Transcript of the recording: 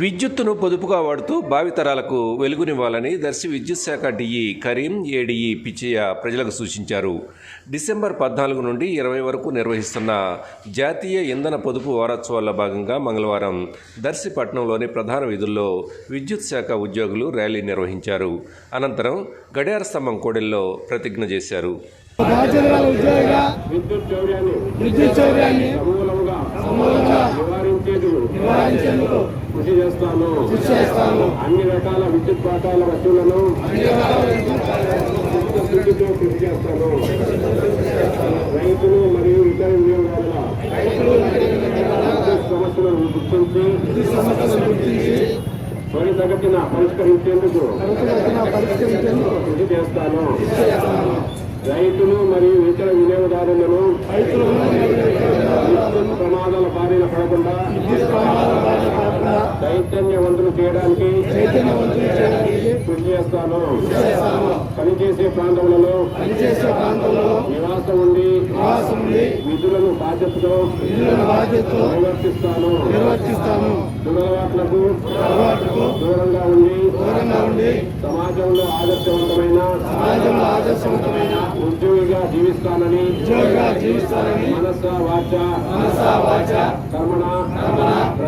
విద్యుత్తును పొదుపుగా వాడుతూ భావితరాలకు వెలుగునివ్వాలని దర్శి విద్యుత్ శాఖ డిఈ కరీం ఏడీఈ పిచ్చయ్య ప్రజలకు సూచించారు. డిసెంబర్ పద్నాలుగు నుండి ఇరవై వరకు నిర్వహిస్తున్న జాతీయ ఇంధన పొదుపు వారోత్సవాల్లో భాగంగా మంగళవారం దర్శి పట్టణంలోని ప్రధాన వీధుల్లో విద్యుత్ శాఖ ఉద్యోగులు ర్యాలీ నిర్వహించారు. అనంతరం గడియార స్తంభం కోడెల్లో ప్రతిజ్ఞ చేశారు. విద్యుత్ నివారించేందుకు కృషి చేస్తాను. అన్ని రకాల విద్యుత్ పాఠాల వస్తువులను చిత్తశుద్ధితో కృషి చేస్తాను. రైతులు మరియు ఇతర వినియోగదారుల సమస్యలను గుర్తించి గుర్తించి త్వరితగతిన పరిష్కరించేందుకు కృషి చేస్తాను. రైతులు మరియు ఇతర వినియోగదారులను చైతన్యవంతులు చేయడానికి కృషి చేస్తాను. పనిచేసే ప్రాంతములలో నివాసం ఉండి విధులను బాధ్యతతో నిర్వర్తిస్తాను. దురలవాట్లకు దూరంగా ఉండి దూరంగా ఉండి సమాజంలో ఆదర్శవంతమైన సమాజంలో ఆదర్శవంతమైన ఉద్యోగిగా జీవిస్తానని ఉద్యోగిగా జీవిస్తానని మనస వాచ కర్మణ